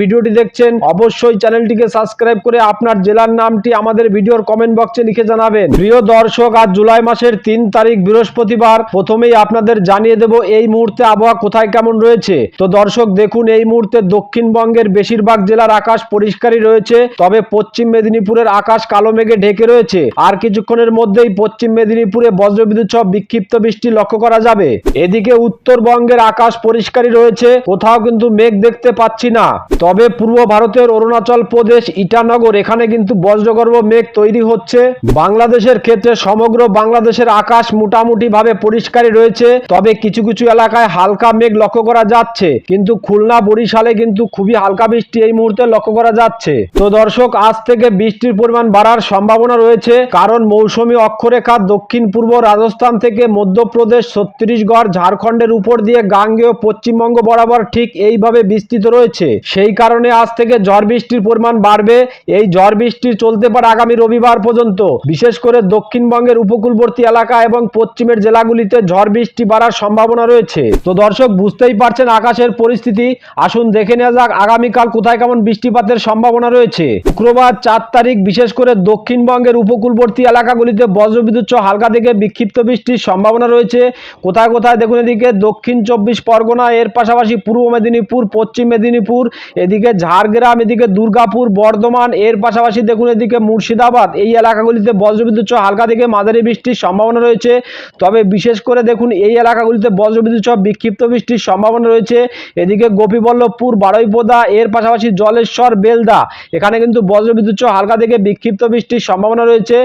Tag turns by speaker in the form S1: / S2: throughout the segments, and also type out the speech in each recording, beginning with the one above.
S1: ভিডিওটি দেখছেন, অবশ্যই চ্যানেলটিকে সাবস্ক্রাইব করে আপনার জেলার নামটি আমাদের ভিডিওর কমেন্ট বক্সে লিখে জানাবেন। প্রিয় দর্শক, আজ জুলাই মাসের তিন তারিখ বৃহস্পতিবার প্রথমেই আপনাদের জানিয়ে দেব এই মুহূর্তে আবহাওয়া কোথায় কেমন রয়েছে। তো দর্শক, দেখুন, এই মুহূর্তে দক্ষিণবঙ্গের বেশিরভাগ জেলার আকাশ পরিষ্কারই রয়েছে, তবে পশ্চিম মেদিনীপুরের আকাশ কালো মেঘে ঢেকে রয়েছে। আর কিছুক্ষণের মধ্যেই পশ্চিম মেদিনীপুরে বজ্রবিদ্যুৎ সহ বিক্ষিপ্ত বৃষ্টি লক্ষ্য করা যাবে। এদিকে উত্তরবঙ্গের আকাশ পরিষ্কারই রয়েছে, কোথাও কিন্তু মেঘ দেখতে পাচ্ছি না। তবে পূর্ব ভারতের অরুণাচল প্রদেশ, ইটানগর, এখানে কিন্তু বজ্রগর্ভ মেঘ তৈরি হচ্ছে। বাংলাদেশের ক্ষেত্রে সমগ্র বাংলাদেশের আকাশ মোটামুটি ভাবে পরিষ্কারই রয়েছে। তবে কিছু কিছু এলাকায় হালকা মেঘ লক্ষ্য করা যাচ্ছে। কিন্তু খুলনা, বরিশালে কিন্তু খুবই হালকা বৃষ্টি এই মুহূর্তে লক্ষ্য করা যাচ্ছে। তো দর্শক, আজ থেকে বৃষ্টির পরিমাণ বাড়ার সম্ভাবনা রয়েছে। কারণ মৌসুমী অক্ষরেখা দক্ষিণ পূর্ব রাজস্থান থেকে মধ্যপ্রদেশ, ছত্তিশগড়, ঝাড়খণ্ডের উপর দিয়ে গাঙ্গেয় পশ্চিমবঙ্গ বরাবর ঠিক এইভাবে বিস্তৃত রয়েছে। সেই কারণে আজ থেকে ঝড় বৃষ্টির পরিমাণ বাড়বে। এই ঝড় বৃষ্টি চলতে পারে আগামী রবিবার পর্যন্ত। বিশেষ করে দক্ষিণবঙ্গের উপকূলবর্তী এলাকা এবং পশ্চিমের জেলাগুলিতে ঝড় বৃষ্টি বাড়ার সম্ভাবনা রয়েছে। তো দর্শক, বুঝতেই পারছেন আকাশের পরিস্থিতি। আসুন দেখে নেওয়া যাক আগামীকাল কোথায় কেমন বৃষ্টিপাতের সম্ভাবনা রয়েছে। শুক্রবার চার তারিখ, বিশেষ করে দক্ষিণবঙ্গের উপকূলবর্তী এলাকাগুলিতে বজ্রবিদ্যুৎ হালকা থেকে বিক্ষিপ্ত বৃষ্টির সম্ভাবনা রয়েছে। কোথায় কোথায় দেখুন এদিকে দক্ষিণ চব্বিশ পরগনা, এর পাশাপাশি পূর্ব মেদিনীপুর, পশ্চিম মেদিনীপুর এদিকে ঝাড়গ্রাম, এদিকে দুর্গাপুর, বর্ধমান, এর পাশাপাশি দেখুন এদিকে মুর্শিদাবাদ। এই এলাকাগুলিতে বজ্রবিদ্যুৎ সহ হালকা থেকে মাঝারি বৃষ্টির সম্ভাবনা রয়েছে। তবে বিশেষ করে দেখুন এই এলাকাগুলিতে বজ্রবিদ্যুৎ সহ বিক্ষিপ্ত বৃষ্টির সম্ভাবনা রয়েছে। এদিকে গোপীবল্লভপুর, বারুইপোদা, এর পাশাপাশি জলেশ্বর, বেলদা, এখানে কিন্তু বজ্রবিদ্যুৎ সহ হালকা থেকে বিক্ষিপ্ত বৃষ্টির সম্ভাবনা রয়েছে।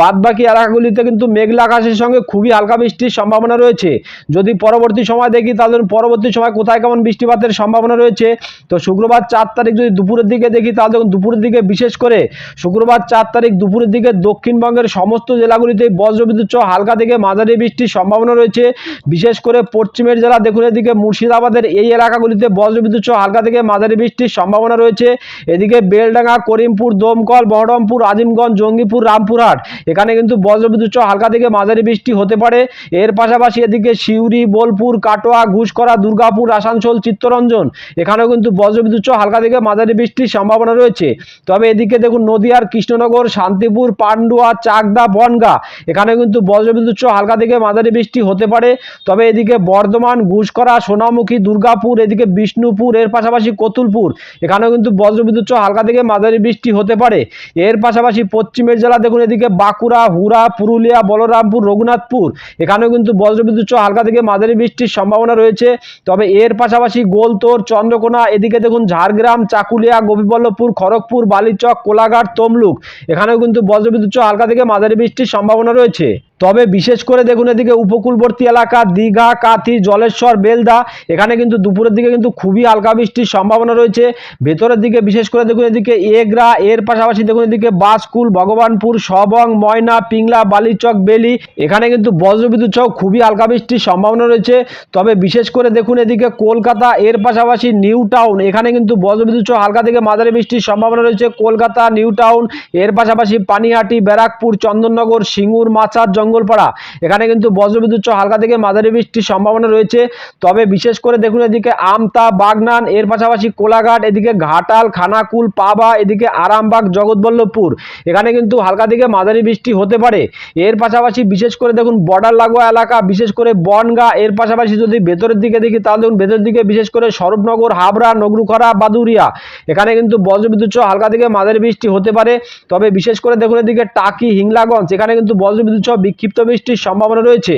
S1: বাদবাকি এলাকাগুলিতে কিন্তু মেঘলা আকাশের সঙ্গে খুবই হালকা বৃষ্টির সম্ভাবনা রয়েছে। যদি পরবর্তী সময় দেখি, তাহলে পরবর্তী সময় কোথায় কেমন বৃষ্টিপাতের সম্ভাবনা রয়েছে? তো শুক্রবার চার তারিখ যদি দুপুরের দিকে দেখি, তাহলে দেখুন দুপুরের দিকে বিশেষ করে শুক্রবার চার তারিখ দুপুরের দিকে দক্ষিণবঙ্গের সমস্ত জেলাগুলিতে বজ্রবিদ্যুৎ সহ হালকা থেকে মাঝারি বৃষ্টির সম্ভাবনা রয়েছে। বিশেষ করে পশ্চিমের জেলা, দেখুন এদিকে মুর্শিদাবাদের এই এলাকাগুলিতে বজ্রবিদ্যুৎ সহ হালকা থেকে মাঝারি বৃষ্টির সম্ভাবনা রয়েছে। এদিকে বেলডাঙ্গা, করিমপুর, দমকল, বহরমপুর, আজিমগঞ্জ, জঙ্গিপুর, রামপুরহাট, এখানে কিন্তু বজ্রবিদ্যুৎ সহ হালকা থেকে মাঝারি বৃষ্টি হতে পারে। এর পাশাপাশি এদিকে সিউড়ি, বোলপুর, কাটোয়া ঘুষকরা দুর্গাপুর, আসানসোল, চিত্তরঞ্জন, এখানেও কিন্তু বজ্রবিদ্যুৎ সহ হালকা থেকে মাঝারি বৃষ্টির সম্ভাবনা রয়েছে। তবে এদিকে দেখুন নদিয়ার কৃষ্ণনগর, শান্তিপুর, পান্ডুয়া, চাকদা, বনগা, এখানে কিন্তু বজ্রবিদ্যুৎ সহ হালকা থেকে মাঝারি বৃষ্টি হতে পারে। তবে এদিকে বর্ধমান ঘুষকরা সোনামুখী, দুর্গাপুর, এদিকে বিষ্ণুপুর, এর পাশাপাশি কতুলপুর, এখানেও কিন্তু বজ্রবিদ্যুৎ সহ হালকা থেকে মাঝারি বৃষ্টি হতে পারে। এর পাশাপাশি পশ্চিমের জেলা দেখুন এদিকে বাঁকুড়া হুরা পুরুলিয়া, বলরামপুর, রঘুনাথপুর, এখানেও কিন্তু বজ্রবিদ্যুৎ সহ হালকা থেকে মাঝারি বৃষ্টির সম্ভাবনা রয়েছে। তবে এর পাশাপাশি গোলতোর, চন্দ্রকোনা, এদিকে দেখুন ঝাড়গ্রাম, চাকুলিয়া গোপীবল্লভপুর খড়গপুর, বালিচক, কোলাঘাট, তমলুক। এখানেও কিন্তু বজ্রবিদ্যুৎ হালকা থেকে মাঝারি বৃষ্টির সম্ভাবনা রয়েছে। তবে বিশেষ করে দেখুন এদিকে উপকূলবর্তী এলাকা, দীঘা, কাথি, জলেশ্বর, বেলদা, এখানে কিন্তু দুপুরের দিকে কিন্তু খুবই হালকা বৃষ্টির সম্ভাবনা রয়েছে। ভেতরের দিকে বিশেষ করে দেখুন এদিকে এগরা, এর পাশাপাশি দেখুন এদিকে বাসকুল, ভগবানপুর, সবং, ময়না, পিংলা, বালিচক, বেলি, এখানে কিন্তু বজ্রবিদ্যুৎ সহ খুবই হালকা বৃষ্টির সম্ভাবনা রয়েছে। তবে বিশেষ করে দেখুন এদিকে কলকাতা, এর পাশাপাশি নিউ টাউন, এখানে কিন্তু বজ্রবিদ্যুৎ সহ হালকা থেকে মাঝারি বৃষ্টির সম্ভাবনা রয়েছে। কলকাতা, নিউ টাউন, এর পাশাপাশি পানিহাটি, ব্যারাকপুর, চন্দননগর, সিঙ্গুর মাচার জঙ্গলপাড়া এখানে কিন্তু বজ্রবিদ্যুৎ হালকা থেকে মাঝারি বৃষ্টির সম্ভাবনা রয়েছে। তবে বিশেষ করে দেখুন এদিকে আমতা, বাগনান, এর পাশাপাশি কোলাঘাট, এদিকে ঘাটাল, খানাকুল, পাবা, এদিকে আরামবাগ, জগৎবল্লভপুর। এখানে কিন্তু হালকা থেকে মাঝারি বৃষ্টি হতে পারে। এর পাশাপাশি বিশেষ করে দেখুন বর্ডার লাগোয়া এলাকা, বিশেষ করে বনগা, এর পাশাপাশি যদি ভেতরের দিকে দেখি তাহলে দেখুন ভেতরের দিকে বিশেষ করে স্বরূপনগর, হাবড়া, নগরুখরা, বাদুরিয়া। এখানে কিন্তু বজ্রবিদ্যুৎ হালকা থেকে মাঝারি বৃষ্টি হতে পারে। তবে বিশেষ করে দেখুন এদিকে টাকি, হিংলাগঞ্জ, এখানে কিন্তু বজ্রবিদ্যুৎ সহ বিক্ষিপ্ত বৃষ্টির সম্ভাবনা রয়েছে।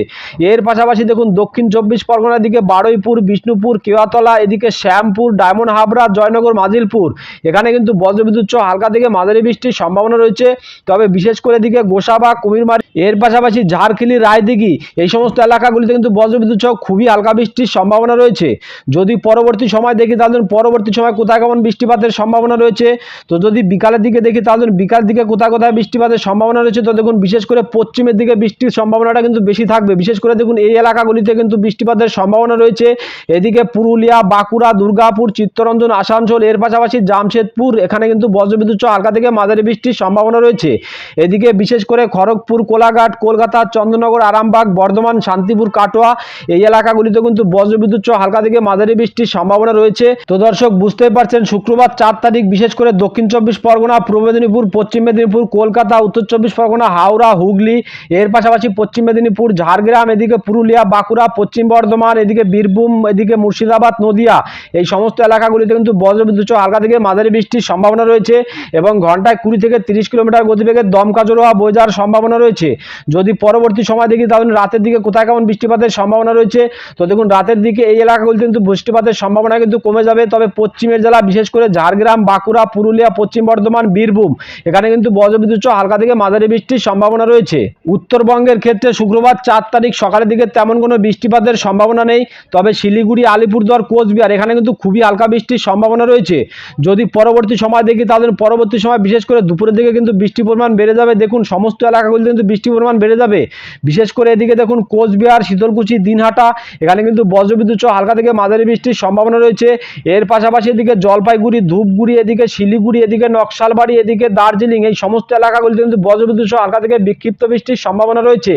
S1: এর পাশাপাশি দেখুন, দক্ষিণ চব্বিশ পরগনার দিকে বারুইপুর, বিষ্ণুপুর, কেওয়াতলা, এদিকে শ্যামপুর, ডায়মন্ড হাবড়া, জয়নগর, মাজিলপুর। এখানে কিন্তু বজ্রবিদ্যুৎ সহ হালকা থেকে মাঝারি বৃষ্টির সম্ভাবনা রয়েছে। তবে বিশেষ করে এদিকে গোসাবা, কুমিরমারি, এর পাশাপাশি ঝাড়খিলি রায়দিঘি, এই সমস্ত এলাকাগুলিতে কিন্তু বজ্রবিদ্যুৎ সহ খুবই হালকা বৃষ্টির সম্ভাবনা রয়েছে। যদি পরবর্তী সময় দেখি, তাহলে পরবর্তী সময় কোথায় কেমন বৃষ্টিপাতের সম্ভাবনা রয়েছে? তো যদি বিকালের দিকে দেখি, তাহলে বিকাল দিকে কোথায় কোথায় বৃষ্টিপাতের সম্ভাবনা রয়েছে? তো দেখুন, বিশেষ করে পশ্চিমের দিকে বৃষ্টির সম্ভাবনাটা কিন্তু বেশি থাকবে। বিশেষ করে দেখুন, এই এলাকাগুলিতে কিন্তু বৃষ্টিপাতের সম্ভাবনা রয়েছে। এদিকে পুরুলিয়া, বাঁকুড়া, দুর্গাপুর, চিত্তরঞ্জন, আসানসোল, এর পাশাপাশি জামশেদপুর, এখানে কিন্তু বজ্রবিদ্যুৎ সহ হালকা থেকে মাঝারি বৃষ্টির সম্ভাবনা রয়েছে। এদিকে বিশেষ করে খড়গপুর, কোলাঘাট, কলকাতা, চন্দ্রনগর, আরামবাগ, বর্ধমান, শান্তিপুর, কাটোয়া, এই এলাকাগুলিতে কিন্তু বজ্রবিদ্যুৎ সহ হালকা থেকে মাঝারি বৃষ্টির সম্ভাবনা রয়েছে। তো দর্শক, বুঝতেই পারছেন, শুক্রবার চার তারিখ, বিশেষ করে দক্ষিণ চব্বিশ পরগনা, পূর্ব মেদিনীপুর, পশ্চিম মেদিনীপুর, কলকাতা, উত্তর চব্বিশ পরগনা, হাওড়া, হুগলি, এর পাশাপাশি পশ্চিম মেদিনীপুর, ঝাড়গ্রাম, এদিকে পুরুলিয়া, বাঁকুড়া, পশ্চিম বর্ধমান, এদিকে বীরভূম, এদিকে মুর্শিদাবাদ, নদিয়া। এই সমস্ত এলাকাগুলিতে কিন্তু বজ্রবিদ্যুৎ হালকা থেকে মাঝারি বৃষ্টির সম্ভাবনা রয়েছে এবং ঘন্টায় কুড়ি থেকে তিরিশ কিলোমিটার গতিবেগে দমকা জোড়া বয়ে যাওয়ার সম্ভাবনা রয়েছে। যদি পরবর্তী সময় দেখি, তাহলে রাতের দিকে কোথায় কেমন বৃষ্টিপাতের সম্ভাবনা রয়েছে? তো দেখুন, রাতের দিকে এই এলাকাগুলিতে কিন্তু বৃষ্টিপাতের সম্ভাবনা কিন্তু কমে যাবে। তবে পশ্চিমের জেলা, বিশেষ করে ঝাড়গ্রাম, বাঁকুড়া, পুরুলিয়া, পশ্চিম বর্ধমান, বীরভূম, এখানে কিন্তু বজ্রবিদ্যুৎ হালকা থেকে মাঝারি বৃষ্টির সম্ভাবনা রয়েছে। উত্তরবঙ্গের ক্ষেত্রে শুক্রবার চার তারিখ সকালের দিকে তেমন কোনো বৃষ্টিপাতের সম্ভাবনা নেই, তবে শিলিগুড়ি, আলিপুরদুয়ার, কোচবিহার এখানে কিন্তু খুবই হালকা বৃষ্টির সম্ভাবনা রয়েছে। যদি পরবর্তী সময় দেখি তাহলে পরবর্তী সময় বিশেষ করে দুপুরের দিকে কিন্তু বৃষ্টির পরিমাণ বেড়ে যাবে। দেখুন, সমস্ত এলাকাগুলিতে কিন্তু বৃষ্টির পরিমাণ বেড়ে যাবে। বিশেষ করে এদিকে দেখুন, কোচবিহার, শীতলকুচি, দিনহাটা, এখানে কিন্তু বজ্রবিদ্যুৎ সহ হালকা থেকে মাঝারি বৃষ্টির সম্ভাবনা রয়েছে। এর পাশাপাশি এদিকে জলপাইগুড়ি, ধূপগুড়ি, এদিকে শিলিগুড়ি, এদিকে নকশালবাড়ি, এদিকে দার্জিলিং এই সমস্ত এলাকাগুলিতে কিন্তু বজ্রবিদ্যুৎ সহ হালকা থেকে বিক্ষিপ্ত বৃষ্টির সম্ভাবনা রয়েছে।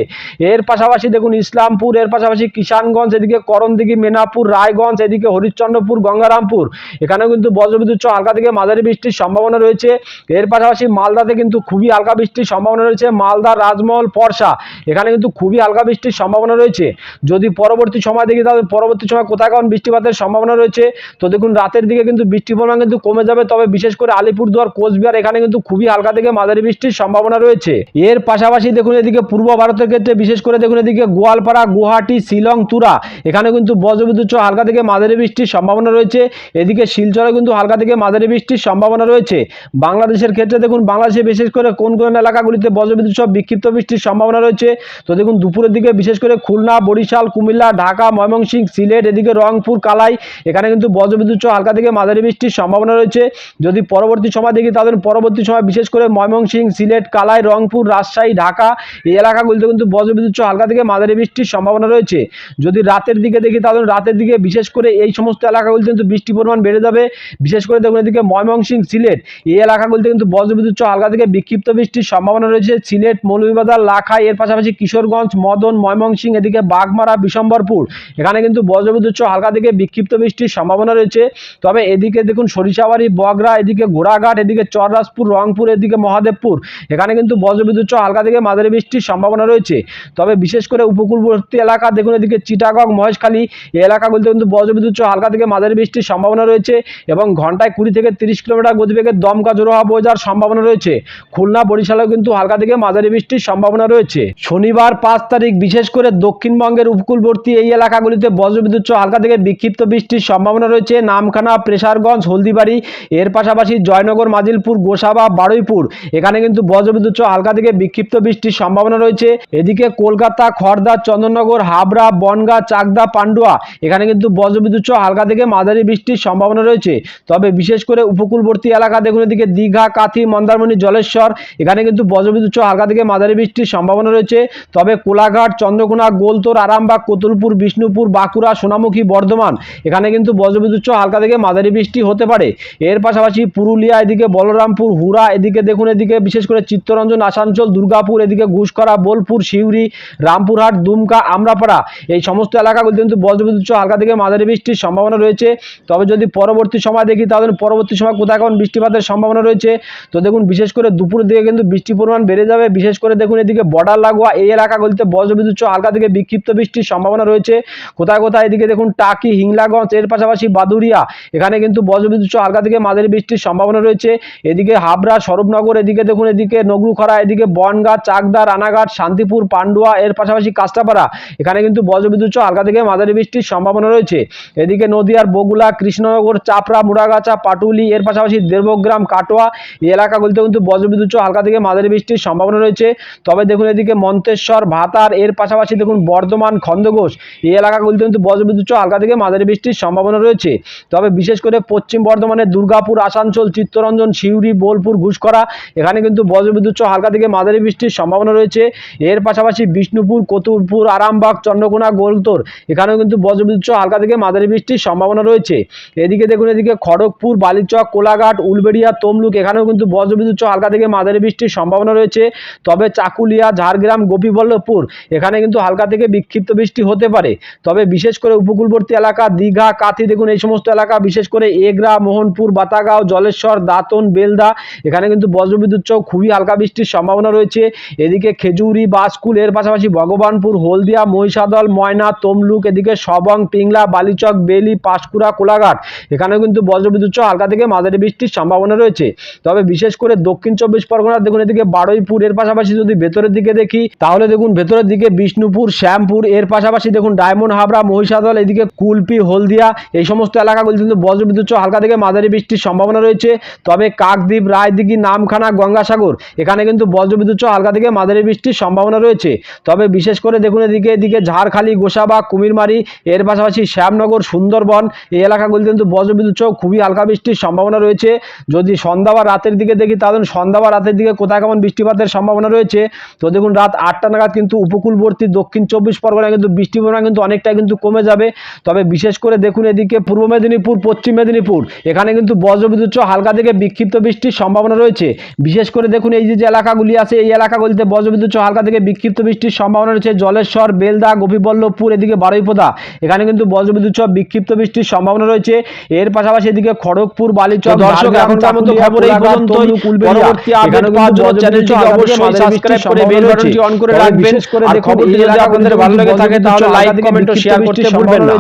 S1: এর পাশাপাশি দেখুন ইসলামপুর, এর পাশাপাশি কিষানগঞ্জ, এদিকে করণদিঘি মেনাপুর রায়গঞ্জ, এদিকে হরিশ্চন্দ্রপুর, গঙ্গারামপুর। এখানেও কিন্তু বজ্রবিদ্যুৎ সহ হালকা থেকে মাঝারি বৃষ্টির সম্ভাবনা রয়েছে। এর পাশাপাশি মালদাতে কিন্তু খুবই হালকা বৃষ্টির সম্ভাবনা রয়েছে। মালদা, রাজমহল পরশা এখানে কিন্তু খুবই হালকা বৃষ্টির সম্ভাবনা রয়েছে। যদি পরবর্তী সময় দেখি তাহলে পরবর্তী সময় কোথায় কেমন বৃষ্টিপাতের সম্ভাবনা রয়েছে? তো দেখুন রাতের দিকে কিন্তু বৃষ্টির পরিমাণ কিন্তু কমে যাবে। তবে বিশেষ করে আলিপুরদুয়ার, কোচবিহার, এখানে কিন্তু খুবই হালকা থেকে মাঝারি বৃষ্টির সম্ভাবনা রয়েছে। এর পাশাপাশি দেখুন এদিকে পূর্ব ভারতের ক্ষেত্রে, বিশেষ করে দেখুন এদিকে গোয়ালপাড়া, গুয়াহাটি, শিলং, তুরা। এখানে কিন্তু বজ্রবিদ্যুৎ সহ হালকা থেকে মাঝারি বৃষ্টির সম্ভাবনা রয়েছে। এদিকে শিলচরে কিন্তু হালকা থেকে মাঝারি বৃষ্টির সম্ভাবনা রয়েছে। বাংলাদেশের ক্ষেত্রে দেখুন, বাংলাদেশে বিশেষ করে কোন কোন এলাকাগুলিতে বজ্রবিদ্যুৎ সহ বিক্ষিপ্ত বৃষ্টির সম্ভাবনা রয়েছে। তো দেখুন, দুপুরের দিকে বিশেষ করে খুলনা, বরিশাল, কুমিল্লা, ঢাকা, ময়মনসিংহ, সিলেট, এদিকে রংপুর, কালাই, এখানে কিন্তু বজ্রবিদ্যুৎ সহ হালকা থেকে মাঝারি বৃষ্টির সম্ভাবনা রয়েছে। যদি পরবর্তী সময় দেখি তাদের পরবর্তী সময় বিশেষ করে ময়মনসিংহ, সিলেট, কালাই, রংপুর, রাজশাহী, ঢাকা, এই এলাকাগুলিতে কিন্তু বজ্রবিদ্যুৎ হালকা থেকে মাঝারি বৃষ্টির সম্ভাবনা রয়েছে। যদি রাতের দিকে দেখি তাহলে রাতের দিকে বিশেষ করে এই সমস্ত এলাকাগুলিতে কিন্তু বৃষ্টির পরিমাণ বেড়ে যাবে। বিশেষ করে দেখুন এদিকে ময়মনসিংহ, সিলেট, এই এলাকাগুলিতে কিন্তু বজ্রবিদ্যুৎ হালকা থেকে বিক্ষিপ্ত বৃষ্টির সম্ভাবনা রয়েছে। সিলেট, মৌলভীবাজার, লাখাই, এর পাশাপাশি কিশোরগঞ্জ, মদন, ময়মনসিংহ, এদিকে বাগমারা, বিশম্বরপুর, এখানে কিন্তু বজ্রবিদ্যুৎ হালকা থেকে বিক্ষিপ্ত বৃষ্টির সম্ভাবনা রয়েছে। তবে এদিকে দেখুন সরিষাবাড়ি, বগরা, এদিকে ঘোড়াঘাট, এদিকে চররাজপুর, রংপুর, এদিকে মহাদেবপুর, এখানে কিন্তু বজ্রবিদ্যুৎ হালকা থেকে মাঝারি বৃষ্টির সম্ভাবনা রয়েছে। তবে বিশেষ করে উপকূলবর্তী এলাকা, দেখুন এদিকে চিটাগং, মহেশখালী, এই এলাকাগুলিতে কিন্তু বজ্রবিদ্যুৎ হালকা থেকে মাঝারি বৃষ্টির সম্ভাবনা রয়েছে এবং ঘন্টায় কুড়ি থেকে তিরিশ কিলোমিটার গতিবেগে দমকা জোড়া বয়ে যাওয়ার সম্ভাবনা রয়েছে। খুলনা, বরিশালেও কিন্তু হালকা থেকে মাঝারি বৃষ্টির সম্ভাবনা রয়েছে। শনিবার পাঁচ তারিখ, বিশেষ করে দক্ষিণবঙ্গের উপকূলবর্তী এই এলাকাগুলিতে বজ্রবিদ্যুৎ হালকা থেকে বিক্ষিপ্ত বৃষ্টির সম্ভাবনা রয়েছে। নামখানা, প্রেসারগঞ্জ, হলদিবাড়ি, এর পাশাপাশি জয়নগর, মাজিলপুর, গোসাবা, বারুইপুর, এখানে কিন্তু বজ্রবিদ্যুৎ হালকা থেকে বিক্ষিপ্ত বৃষ্টির সম্ভাবনা রয়েছে। এদিকে কলকাতা খড়দা চন্দননগর, হাবড়া, বনগা, চাকদা, পান্ডুয়া, এখানে কিন্তু বজ্রবিদ্যুৎ সহ হালকা থেকে মাঝারি বৃষ্টির সম্ভাবনা রয়েছে। তবে বিশেষ করে উপকূলবর্তী এলাকা, দেখুন এদিকে দীঘা, কাথি, মন্দারমণি, জলেশ্বর, এখানে কিন্তু বজ্রবিদ্যুৎ সহ হালকা থেকে মাঝারি বৃষ্টির সম্ভাবনা রয়েছে। তবে কোলাঘাট, চন্দ্রকোনা, গোলতোর, আরামবাগ, কতুলপুর, বিষ্ণুপুর, বাঁকুড়া, সোনামুখী, বর্ধমান, এখানে কিন্তু বজ্রবিদ্যুৎ সহ হালকা থেকে মাঝারি বৃষ্টি হতে পারে। এর পাশাপাশি পুরুলিয়া, এদিকে বলরামপুর হুরা এদিকে দেখুন এদিকে বিশেষ করে চিত্তরঞ্জন, আসানসোল, দুর্গাপুর, এদিকে ঘুষকরা বোলপুর, সিউড়ি, রামপুরহাট, দুমকা, আমরাপাড়া এই সমস্ত এলাকাগুলিতে কিন্তু বজ্রবিদ্যুৎ সহ হালকা থেকে মাঝারি বৃষ্টির সম্ভাবনা রয়েছে। তবে যদি পরবর্তী সময় দেখি তাহলে পরবর্তী সময় কোথায় কেমন বৃষ্টিপাতের সম্ভাবনা রয়েছে, তো দেখুন বিশেষ করে দুপুরের দিকে কিন্তু বৃষ্টির পরিমাণ বেড়ে যাবে। বিশেষ করে দেখুন এদিকে বর্ডার লাগোয়া এই এলাকাগুলিতে বজ্রবিদ্যুৎ সহ হালকা থেকে বিক্ষিপ্ত বৃষ্টির সম্ভাবনা রয়েছে। কোথায় কোথায় এদিকে দেখুন টাকি, হিংলাগঞ্জ, এর পাশাপাশি বাদুরিয়া এখানে কিন্তু বজ্রবিদ্যুৎ সহ হালকা থেকে মাঝারি বৃষ্টির সম্ভাবনা রয়েছে। এদিকে হাবড়া, স্বরূপনগর, এদিকে দেখুন এদিকে নগরুখরা, এদিকে বনগাঁ, চাকদা, রানাঘাট শান্তিপুর পান্ডুয়া এর পাশাপাশি কাস্টাপাড়া এখানে কিন্তু বজ্রবিদ্যুৎ সহ হালকা থেকে মাঝারি বৃষ্টির সম্ভাবনা রয়েছে। এদিকে নদিয়ার বগুলা, কৃষ্ণনগর, চাপড়া, মুড়াগাছা, পাটুলি এর পাশাপাশি দেবগ্রাম, কাটোয়া এই এলাকাগুলিতে কিন্তু বজ্রবিদ্যুৎ সহ হালকা থেকে মাঝারি বৃষ্টির সম্ভাবনা রয়েছে। তবে দেখুন এদিকে মন্তেশ্বর, ভাতার এর পাশাপাশি দেখুন বর্ধমান খন্দঘোষ এই এলাকাগুলিতে কিন্তু বজ্রবিদ্যুৎ সহ হালকা থেকে মাঝারি বৃষ্টির সম্ভাবনা রয়েছে। তবে বিশেষ করে পশ্চিম বর্ধমানের দুর্গাপুর, আসানসোল, চিত্তরঞ্জন, সিউড়ি, বোলপুর ঘুষকরা এখানে কিন্তু বজ্রবিদ্যুৎ সহ হালকা থেকে মাঝারি বৃষ্টির সম্ভাবনা রয়েছে। এর পাশাপাশি বিষ্ণুপুর, কতুলপুর, আরামবাগ, চন্দ্রকোনা, গোলতোর, এখানেও কিন্তু বজ্রবিদ্যুৎ হালকা থেকে মাঝারি বৃষ্টির সম্ভাবনা রয়েছে। এদিকে দেখুন, এদিকে খড়গপুর, বালিচক, কোলাঘাট, উলবেড়িয়া, তমলুক, এখানেও কিন্তু বজ্রবিদ্যুৎ হালকা থেকে মাঝারি বৃষ্টির সম্ভাবনা রয়েছে। তবে চাকুলিয়া, ঝাড়গ্রাম, গোপীবল্লভপুর, এখানে কিন্তু হালকা থেকে বিক্ষিপ্ত বৃষ্টি হতে পারে। তবে বিশেষ করে উপকূলবর্তী এলাকা, দীঘা, কাথি, দেখুন, এই সমস্ত এলাকা, বিশেষ করে এগরা, মোহনপুর, বাতাগাঁও, জলেশ্বর, দাঁতন, বেলদা, এখানে কিন্তু বজ্রবিদ্যুৎ খুবই হালকা বৃষ্টির সম্ভাবনা রয়েছে। এদিকে খেজুরি বাসকুল এর পাশাপাশি ভগবানপুর, হলদিয়া, মহিষাদল, ময়না, তমলুক, এদিকে সবং, পিংলা, বালিচক, বেলি, পাঁশকুড়া, কোলাঘাট। এখানেও কিন্তু বজ্রবিদ্যুৎ সহ হালকা থেকে মাঝারি বৃষ্টির সম্ভাবনা রয়েছে। তবে বিশেষ করে দক্ষিণ চব্বিশ পরগনা দেখুন, এদিকে বারুইপুর, এর পাশাপাশি যদি ভেতরের দিকে দেখি, তাহলে দেখুন ভেতরের দিকে বিষ্ণুপুর, শ্যামপুর, এর পাশাপাশি দেখুন ডায়মন্ড হাবড়া, মহিষাদল, এদিকে কুলপি, হলদিয়া, এই সমস্ত এলাকাগুলি কিন্তু বজ্রবিদ্যুৎ সহ হালকা থেকে মাঝারি বৃষ্টির সম্ভাবনা রয়েছে। তবে কাকদ্বীপ, রায়দিঘি, নামখানা, গঙ্গাসাগর, এখানে কিন্তু বজ্রবিদ্যুৎ সহ হালকা থেকে মাঝারি বৃষ্টির সম্ভাবনা রয়েছে। তবে বিশেষ করে দেখুন এদিকে এদিকে ঝাড়খালি, গোসাবা, কুমিরমারি, এর পাশাপাশি শ্যামনগর, সুন্দরবন, এই এলাকাগুলিতে কিন্তু বজ্রবিদ্যুৎ সহ খুবই হালকা বৃষ্টির সম্ভাবনা রয়েছে। যদি সন্ধ্যা বা রাতের দিকে দেখি, তাহলে সন্ধ্যা বা রাতের দিকে কোথায় কেমন বৃষ্টিপাতের সম্ভাবনা রয়েছে। তো দেখুন রাত আটটা নাগাদ কিন্তু উপকূলবর্তী দক্ষিণ চব্বিশ পরগনায় কিন্তু বৃষ্টির পরিমাণ কিন্তু অনেকটাই কিন্তু কমে যাবে। তবে বিশেষ করে দেখুন এদিকে পূর্ব মেদিনীপুর, পশ্চিম মেদিনীপুর, এখানে কিন্তু বজ্রবিদ্যুৎ সহ হালকা থেকে বিক্ষিপ্ত বৃষ্টির সম্ভাবনা রয়েছে। বিশেষ করে দেখুন এই যে যে এলাকাগুলি আছে, এই এলাকাগুলিতে বজ্রবিদ্যুৎ সহ হালকা থেকে বিক্ষিপ্ত বৃষ্টির সম্ভাবনা রয়েছে। জলেশ্বর বেলদা গোপীবল্লভপুর এদিকে বারুইপোদা এখানে কিন্তু বজ্রবিদ্যুৎ সহ বিক্ষিপ্ত বৃষ্টির সম্ভাবনা রয়েছে। এর পাশাপাশি এদিকে খড়গপুর বালিচক
S2: দর্শক, এখনকার মতো খবর এই
S1: কোলাঘাট,
S2: পর্যন্তই।
S1: তমলুক, উলবেড়িয়া।
S2: পরবর্তী আপডেট পাওয়ার জন্য
S1: বজ্রবিদ্যুৎ
S2: চ্যানেলটিকে
S1: সহ হালকা থেকে
S2: অবশ্যই সাবস্ক্রাইব করে বেল বাটনটি অন করে রাখবেন। আর
S1: দেখুন
S2: খবরটি যদি আপনাদের ভালো লেগে থাকে তাহলে লাইক কমেন্ট ও শেয়ার করতে ভুলবেন না।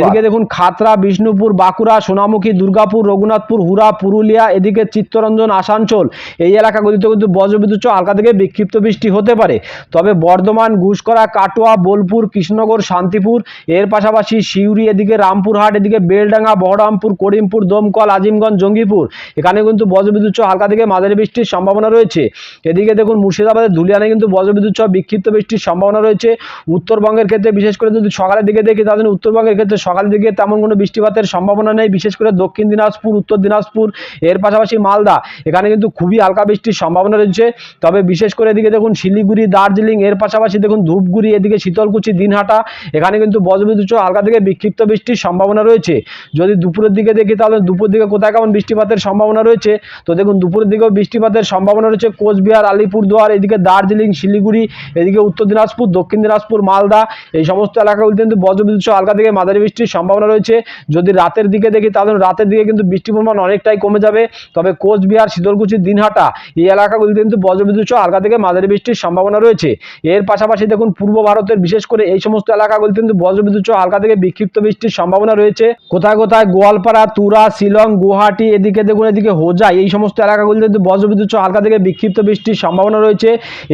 S1: এদিকে দেখুন খাতড়া বিষ্ণুপুর বাঁকুড়া সোনামুখী দুর্গাপুর রঘুনাথপুর হুরা পুরুলিয়া এদিকে চিত্তরঞ্জন আসানসোল। এই এলাকাগুলিতে কিন্তু বজ্রবিদ্যুৎ হালকা থেকে বিক্ষিপ্ত বৃষ্টি হতে পারে। তবে বর্ধমান ঘুষকরা কাটোয়া, বোলপুর, কৃষ্ণনগর, শান্তিপুর, এর পাশাপাশি সিউড়ি এদিকে রামপুরহাট, এদিকে বেলডাঙ্গা, বহরমপুর, করিমপুর, দমকল, আজিমগঞ্জ, জঙ্গিপুর। এখানে কিন্তু বজ্রবিদ্যুৎ সহ হালকা থেকে মাঝারি বৃষ্টির সম্ভাবনা রয়েছে। এদিকে দেখুন, মুর্শিদাবাদের ধুলিয়ানে কিন্তু বজ্রবিদ্যুৎ সহ বিক্ষিপ্ত বৃষ্টির সম্ভাবনা রয়েছে। উত্তরবঙ্গের ক্ষেত্রে, বিশেষ করে যদি সকালের দিকে দেখি, তাহলে উত্তরবঙ্গের ক্ষেত্রে সকালের দিকে তেমন কোনো বৃষ্টিপাতের সম্ভাবনা নেই। বিশেষ করে দক্ষিণ দিনাজপুর, উত্তর দিনাজপুর, এর পাশাপাশি মালদা। এখানে কিন্তু খুবই হালকা বৃষ্টির সম্ভাবনা রয়েছে। তবে বিশেষ করে এদিকে দেখুন, শিলিগুড়ি দার্জিলিং, এর পাশাপাশি দেখুন ধূপগুড়ি, এদিকে শীতলকুচি, দিনহাটা, এখানে কিন্তু বজ্রবিদ্যুৎ হালকা থেকে বিক্ষিপ্ত বৃষ্টির সম্ভাবনা রয়েছে। যদি দুপুরের দিকে দেখি তাহলে দুপুর দিকে কোথায় কেমন বৃষ্টিপাতের সম্ভাবনা রয়েছে? তো দেখুন দুপুরের দিকেও বৃষ্টিপাতের সম্ভাবনা রয়েছে কোচবিহার, আলিপুরদুয়ার, এদিকে দার্জিলিং, শিলিগুড়ি, এদিকে উত্তর দিনাজপুর, দক্ষিণ দিনাজপুর, মালদা, এই সমস্ত এলাকাগুলিতে কিন্তু বজ্রবিদ্যুৎ হালকা থেকে মাঝারি বৃষ্টির সম্ভাবনা রয়েছে। যদি রাতের দিকে দেখি তাহলে রাতের দিকে কিন্তু বৃষ্টির পরিমাণ অনেকটাই কমে যাবে। তবে কোচবিহার, শীতলকুচি, দিনহাটা, এই এলাকাগুলিতে কিন্তু বজ্রবিদ্যুৎ হালকা থেকে মাঝারি বৃষ্টির সম্ভাবনা রয়েছে। এর পাশাপাশি দেখুন, পূর্ব ভারতের বিশেষ করে এই সমস্ত এলাকাগুলিতে কিন্তু বজ্রবিদ্যুৎ সহ হালকা থেকে বিক্ষিপ্ত বৃষ্টির সম্ভাবনা রয়েছে। কোথায় কোথায়? গোয়ালপাড়া, তুরা, শিলং, গুয়াহাটি, এদিকে দেখুন, এদিকে হোজা এই সমস্ত এলাকাগুলিতে কিন্তু বজ্রবিদ্যুৎ সহ হালকা থেকে বিক্ষিপ্ত বৃষ্টির সম্ভাবনা রয়েছে।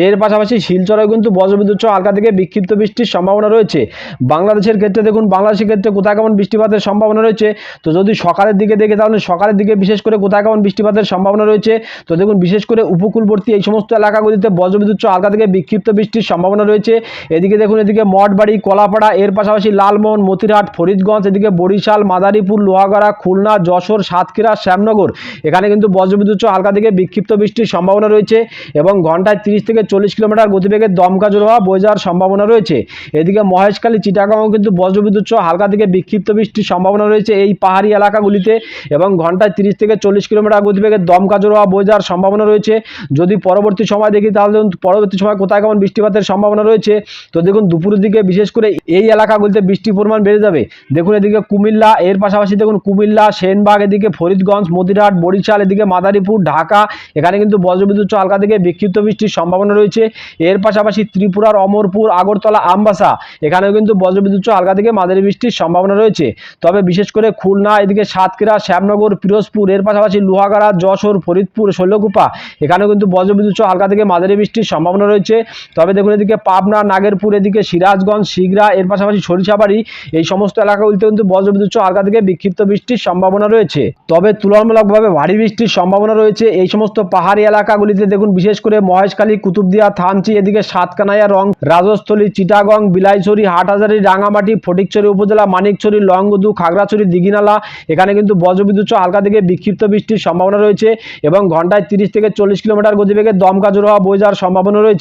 S1: এর পাশাপাশি শিলচরেও কিন্তু বজ্রবিদ্যুৎ সহ হালকা থেকে বিক্ষিপ্ত বৃষ্টির সম্ভাবনা রয়েছে। বাংলাদেশের ক্ষেত্রে দেখুন, বাংলাদেশের ক্ষেত্রে কোথায় কেমন বৃষ্টিপাতের সম্ভাবনা রয়েছে? তো যদি সকালের দিকে দেখে, তাহলে সকালের দিকে বিশেষ করে কোথায় কেমন বৃষ্টিপাতের সম্ভাবনা রয়েছে? তো দেখুন, বিশেষ করে উপকূলবর্তী এই সমস্ত এলাকাগুলিতে বজ্রবিদ্যুৎ সহ হালকা থেকে বিক্ষিপ্ত বৃষ্টির সম্ভাবনা রয়েছে। এদিকে দেখুন, এদিকে মঠবাড়ি, কলাপাড়া, এর পাশাপাশি লালমোহন, মতিরহাট, ফরিদগঞ্জ, এদিকে বরিশাল, মাদারীপুর, লোহাগড়া, খুলনা, যশোর, সাতক্ষীরা, শ্যামনগর। এখানে কিন্তু বজ্রবিদ্যুৎ হালকা থেকে বিক্ষিপ্ত বৃষ্টির সম্ভাবনা রয়েছে এবং ঘন্টায় তিরিশ থেকে চল্লিশ কিলোমিটার গতিবেগে দমকা জোর হওয়া বয়ে যাওয়ার সম্ভাবনা রয়েছে। এদিকে মহেশখালী, চিটাগাঁও কিন্তু বজ্রবিদ্যুৎ হালকা থেকে বিক্ষিপ্ত বৃষ্টির সম্ভাবনা রয়েছে এই পাহাড়ি এলাকাগুলিতে এবং ঘন্টায় তিরিশ থেকে চল্লিশ কিলোমিটার গতিবেগে দমকা জোর হওয়া বয়ে যাওয়ার সম্ভাবনা রয়েছে। যদি পরবর্তী সময় দেখি, তাহলে পরবর্তী সময় কোথায় কেমন বৃষ্টিপাতের সম্ভাবনা রয়েছে, তো দেখুন দুপুরের দিকে বিশেষ করে এই এলাকাগুলিতে বৃষ্টির পরিমাণ বেড়ে যাবে। দেখুন এদিকে কুমিল্লা, এর পাশাপাশি দেখুন কুমিল্লা, সেনবাগ, এদিকে ফরিদগঞ্জ, মতিরহাট, বরিশাল, এদিকে মাদারীপুর, ঢাকা, এখানে কিন্তু বজ্রবিদ্যুৎ হালকা থেকে বিক্ষিপ্ত বৃষ্টির সম্ভাবনা রয়েছে। এর পাশাপাশি ত্রিপুরার অমরপুর, আগরতলা, আমবাসা, এখানেও কিন্তু বজ্রবিদ্যুৎ হালকা থেকে মাঝারি বৃষ্টির সম্ভাবনা রয়েছে। তবে বিশেষ করে খুলনা, এদিকে সাতক্ষীরা, শ্যামনগর, পিরোজপুর, এর পাশাপাশি লোহাগাড়া, যশোর, ফরিদপুর, শৈলকুপা, এখানেও কিন্তু বজ্রবিদ্যুৎ হালকা থেকে মাঝারি বৃষ্টির সম্ভাবনা সম্ভাবনা রয়েছে। তবে দেখুন এদিকে পাবনা, নাগেরপুর, এদিকে সিরাজগঞ্জ, শিগরা, এর পাশাপাশি সরিষাবাড়ি, এই সমস্ত এলাকাগুলিতে কিন্তু বজ্রবিদ্যুৎ হালকা থেকে বিক্ষিপ্ত বৃষ্টির সম্ভাবনা রয়েছে। তবে তুলনামূলকভাবে ভারী বৃষ্টির সম্ভাবনা রয়েছে। এই সমস্ত পাহাড়ি এলাকাগুলিতে দেখুন, বিশেষ করে মহেশখালী, কুতুবদিয়া, থানচি, এদিকে সাতকানাইয়া, রং, রাজস্থলী, চিটাগং, বিলাইছড়ি, হাটহাজারি, রাঙামাটি, ফটিকছড়ি উপজেলা, মানিকছড়ি, লংগদু, খাগড়াছড়ি, দিঘিনালা, এখানে কিন্তু বজ্রবিদ্যুৎ হালকা থেকে বিক্ষিপ্ত বৃষ্টির সম্ভাবনা রয়েছে এবং ঘন্টায় তিরিশ থেকে চল্লিশ কিলোমিটার গতিবেগে দমকা হওয়া বয়ে যাওয়ার সম্ভাবনা রয়েছে।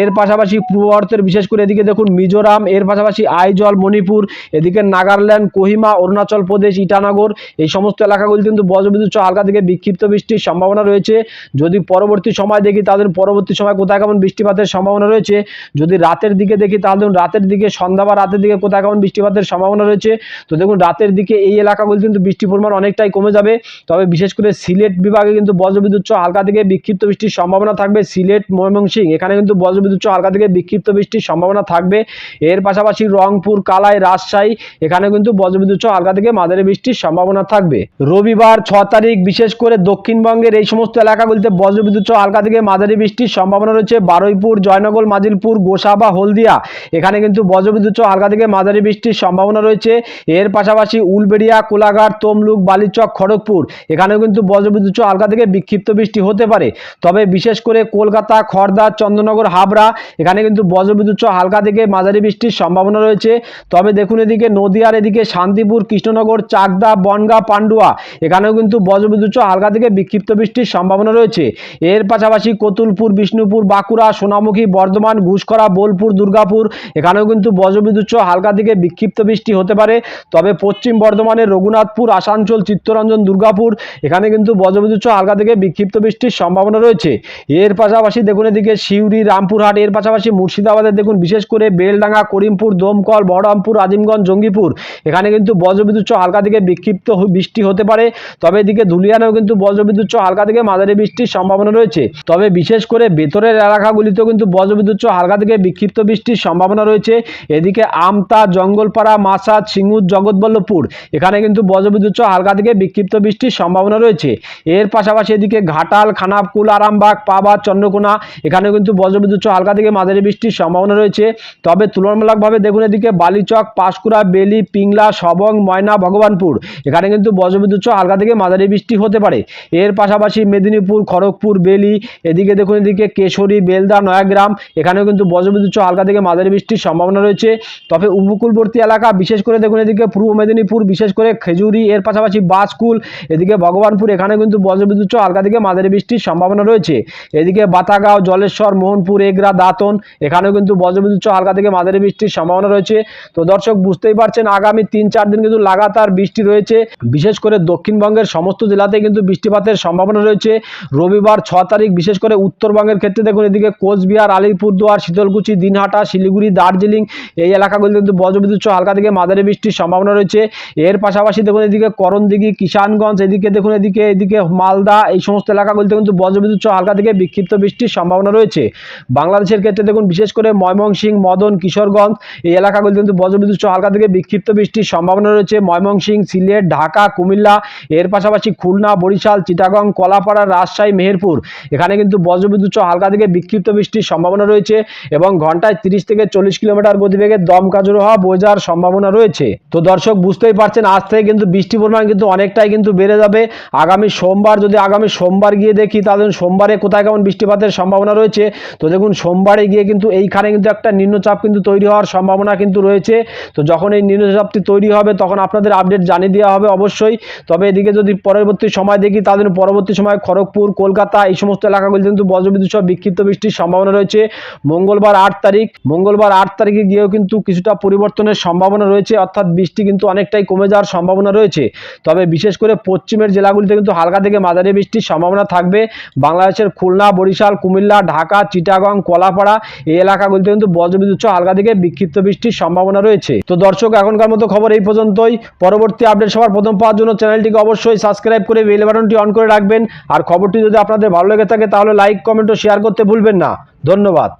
S1: এর পাশাপাশি পূর্ব ভারতের বিশেষ করে এদিকে দেখুন মিজোরাম, এর পাশাপাশি আইজল, মণিপুর, এদিকে নাগাল্যান্ড, কোহিমা, অরুণাচল প্রদেশ, ইটানগর, এই সমস্ত এলাকাগুলি কিন্তু বজ্রবিদ্যুৎ সহ হালকা থেকে বিক্ষিপ্ত বৃষ্টির সম্ভাবনা রয়েছে। যদি পরবর্তী সময় দেখি তাদের পরবর্তী সময় কোথায় কেমন বৃষ্টিপাতের সম্ভাবনা রয়েছে? যদি রাতের দিকে দেখি তাহলে দেখুন রাতের দিকে, সন্ধ্যা বা রাতের দিকে কোথায় কেমন বৃষ্টিপাতের সম্ভাবনা রয়েছে? তো দেখুন রাতের দিকে এই এলাকাগুলি কিন্তু বৃষ্টির পরিমাণ অনেকটাই কমে যাবে। তবে বিশেষ করে সিলেট বিভাগে কিন্তু বজ্রবিদ্যুৎ সহ হালকা থেকে বিক্ষিপ্ত বৃষ্টির সম্ভাবনা থাকবে। সিলেট, ময়মনসিংহ এখানে কিন্তু বজ্রবিদ্যুৎ হালকা থেকে বিক্ষিপ্ত বৃষ্টির সম্ভাবনা থাকবে। এর পাশাপাশি রংপুর, কালাই, রাজশাহী, এখানে কিন্তু বজ্রবিদ্যুৎ হালকা থেকে মাঝারি বৃষ্টির সম্ভাবনা থাকবে। রবিবার ছ তারিখ, বিশেষ করে দক্ষিণবঙ্গের এই সমস্ত এলাকাগুলিতে বজ্রবিদ্যুৎ হালকা থেকে মাঝারি বৃষ্টির সম্ভাবনা রয়েছে। বারুইপুর, জয়নগর, মাজিলপুর গোসা বা হলদিয়া, এখানে কিন্তু বজ্রবিদ্যুৎ হালকা থেকে মাঝারি বৃষ্টির সম্ভাবনা রয়েছে। এর পাশাপাশি উলবেড়িয়া, কোলাঘাট, তমলুক, বালিচক, খড়গপুর, এখানেও কিন্তু বজ্রবিদ্যুৎ হালকা থেকে বিক্ষিপ্ত বৃষ্টি হতে পারে। তবে বিশেষ করে কলকাতা খড়দা চন্দ্রনগর হাবড়া। এখানে কিন্তু বজ্রবিদ্যুৎ হালকা থেকে মাঝারি বৃষ্টির সম্ভাবনা রয়েছে। তবে দেখুন এদিকে নদিয়ার এদিকে শান্তিপুর, কৃষ্ণনগর, চাকদা, বনগা, পান্ডুয়া, এখানেও কিন্তু বজ্রবিদ্যুৎ হালকা থেকে বিক্ষিপ্ত বৃষ্টির সম্ভাবনা রয়েছে। এর পাশাপাশি কতুলপুর, বিষ্ণুপুর, বাঁকুড়া, সোনামুখী, বর্ধমান ঘুষকরা বোলপুর, দুর্গাপুর, এখানেও কিন্তু বজ্রবিদ্যুৎ হালকা থেকে বিক্ষিপ্ত বৃষ্টি হতে পারে। তবে পশ্চিম বর্ধমানের রঘুনাথপুর, আসানসোল, চিত্তরঞ্জন, দুর্গাপুর, এখানে কিন্তু বজ্রবিদ্যুৎ হালকা থেকে বিক্ষিপ্ত বৃষ্টির সম্ভাবনা রয়েছে। এর পাশাপাশি দেখুন এদিকে সিউড়ি, রামপুরহাট, এর পাশাপাশি মুর্শিদাবাদের দেখুন, বিশেষ করে বেলডাঙ্গা, করিমপুর, দমকল, বহরমপুর, আজিমগঞ্জ, জঙ্গিপুর। এখানে কিন্তু বজ্রবিদ্যুৎ হালকা থেকে বিক্ষিপ্ত বৃষ্টি হতে পারে। তবে এদিকে ধুলিয়ানেও কিন্তু বজ্রবিদ্যুৎ হালকা থেকে মাঝারি বৃষ্টির সম্ভাবনা রয়েছে। তবে বিশেষ করে ভেতরের এলাকাগুলিতেও কিন্তু বজ্রবিদ্যুৎ হালকা থেকে বিক্ষিপ্ত বৃষ্টির সম্ভাবনা রয়েছে। এদিকে আমতা, জঙ্গলপাড়া মাসাদ সিঙ্গুর, জগৎবল্লভপুর, এখানে কিন্তু বজ্রবিদ্যুৎ হালকা থেকে বিক্ষিপ্ত বৃষ্টির সম্ভাবনা রয়েছে। এর পাশাপাশি এদিকে ঘাটাল খানাকুল আরামবাগ পাবাদ চন্দ্রকোনা, এখানেও কিন্তু বজ্রবিদ্যুৎ সহ হালকা থেকে মাঝারি বৃষ্টির সম্ভাবনা রয়েছে। তবে তুলনামূলকভাবে দেখুন এদিকে বালিচক, পাঁশকুড়া, বেলি, পিংলা, সবং, ময়না, ভগবানপুর। এখানে কিন্তু বজ্রবিদ্যুৎ সহ হালকা থেকে মাঝারি বৃষ্টি হতে পারে। এর পাশাপাশি মেদিনীপুর, খড়গপুর, বেলি, এদিকে দেখুন এদিকে কেশরী, বেলদা, নয়াগ্রাম, এখানেও কিন্তু বজ্রবিদ্যুৎ সহ হালকা থেকে মাঝারি বৃষ্টির সম্ভাবনা রয়েছে। তবে উপকূলবর্তী এলাকা, বিশেষ করে দেখুন এদিকে পূর্ব মেদিনীপুর, বিশেষ করে খেজুরি, এর পাশাপাশি বাজকুল এদিকে ভগবানপুর এখানে কিন্তু বজ্রবিদ্যুৎ সহ হালকা থেকে মাঝারি বৃষ্টির সম্ভাবনা রয়েছে। এদিকে বাতাগাঁও, জলেশ্বর মোহনপুর, এগরা, দাঁতন, এখানেও কিন্তু বজ্রবিদ্যুৎ হালকা থেকে মাঝারি বৃষ্টির সম্ভাবনা রয়েছে। তো দর্শক, বুঝতেই পারছেন, আগামী তিন চার দিন কিন্তু লাগাতার বৃষ্টি রয়েছে। বিশেষ করে দক্ষিণবঙ্গের সমস্ত জেলাতে কিন্তু বৃষ্টিপাতের সম্ভাবনা রয়েছে। রবিবার ছ তারিখ, বিশেষ করে উত্তরবঙ্গের ক্ষেত্রে দেখুন, এদিকে কোচবিহার, আলিপুরদুয়ার, শীতলকুচি, দিনহাটা, শিলিগুড়ি, দার্জিলিং, এই এলাকাগুলিতে কিন্তু বজ্রবিদ্যুৎ হালকা থেকে মাঝারি বৃষ্টির সম্ভাবনা রয়েছে। এর পাশাপাশি দেখুন, এদিকে করণদিঘি, কিষানগঞ্জ, এদিকে দেখুন, এদিকে এদিকে মালদা, এই সমস্ত এলাকাগুলিতে কিন্তু বজ্রবিদ্যুৎ হালকা থেকে বিক্ষিপ্ত বৃষ্টির সম্ভাবনা রয়েছে। বাংলাদেশের ক্ষেত্রে দেখুন, বিশেষ করে ময়মনসিংহ, মদন, কিশোরগঞ্জ, এই এলাকাগুলি কিন্তু বজ্রবিদ্যুৎ সহ হালকা থেকে বিক্ষিপ্ত বৃষ্টির সম্ভাবনা রয়েছে। ময়মনসিংহ, সিলেট, ঢাকা, কুমিল্লা, এর পাশাপাশি খুলনা, বরিশাল, চিটাগং, কলাপাড়া, রাজশাহী, মেহেরপুর। এখানে কিন্তু বজ্রবিদ্যুৎ সহ হালকা থেকে বিক্ষিপ্ত বৃষ্টির সম্ভাবনা রয়েছে এবং ঘন্টায় তিরিশ থেকে চল্লিশ কিলোমিটার গতিবেগে দমকা জোর হওয়া বোঝার সম্ভাবনা রয়েছে। তো দর্শক, বুঝতেই পারছেন, আজ থেকে কিন্তু বৃষ্টির পরিমাণ কিন্তু অনেকটাই কিন্তু বেড়ে যাবে। আগামী সোমবার, যদি আগামী সোমবার গিয়ে দেখি, তাহলে সোমবারে কোথায় কেমন বৃষ্টিপাতের সম্ভাবনা রয়েছে? তো দেখুন, সোমবারে গিয়ে কিন্তু এইখানে কিন্তু একটা নিম্নচাপ কিন্তু তৈরি হওয়ার সম্ভাবনা কিন্তু রয়েছে। তো যখন এই নিম্নচাপটি তৈরি হবে, তখন আপনাদের আপডেট জানিয়ে দেওয়া হবে অবশ্যই। তবে এদিকে যদি পরবর্তী সময় দেখি, তাহলে পরবর্তী সময় খড়গপুর, কলকাতা, এই সমস্ত এলাকাগুলিতে কিন্তু বজ্রবিদ্যুৎ সহ বিক্ষিপ্ত বৃষ্টির সম্ভাবনা রয়েছে। মঙ্গলবার আট তারিখ, মঙ্গলবার আট তারিখে গিয়েও কিন্তু কিছুটা পরিবর্তনের সম্ভাবনা রয়েছে, অর্থাৎ বৃষ্টি কিন্তু অনেকটাই কমে যাওয়ার সম্ভাবনা রয়েছে। তবে বিশেষ করে পশ্চিমের জেলাগুলিতে কিন্তু হালকা থেকে মাঝারি বৃষ্টির সম্ভাবনা থাকবে। বাংলাদেশের খুলনা, বরিশাল, কুমিল্লা, ঢাকা চিটাগং, কলাপাড়া এই এলাকাগুলিতে কিন্তু বজ্রবিদ্যুৎ হালকা থেকে বিক্ষিপ্ত বৃষ্টির সম্ভাবনা রয়েছে। তো দর্শক, এখনকার মতো খবর এই পর্যন্তই। পরবর্তী আপডেট সবার প্রথম পাওয়ার জন্য চ্যানেলটিকে অবশ্যই সাবস্ক্রাইব করে বেল বাটনটি অন করে রাখবেন। আর খবরটি যদি আপনাদের ভালো লেগে থাকে, তাহলে লাইক কমেন্ট ও শেয়ার করতে ভুলবেন না। ধন্যবাদ।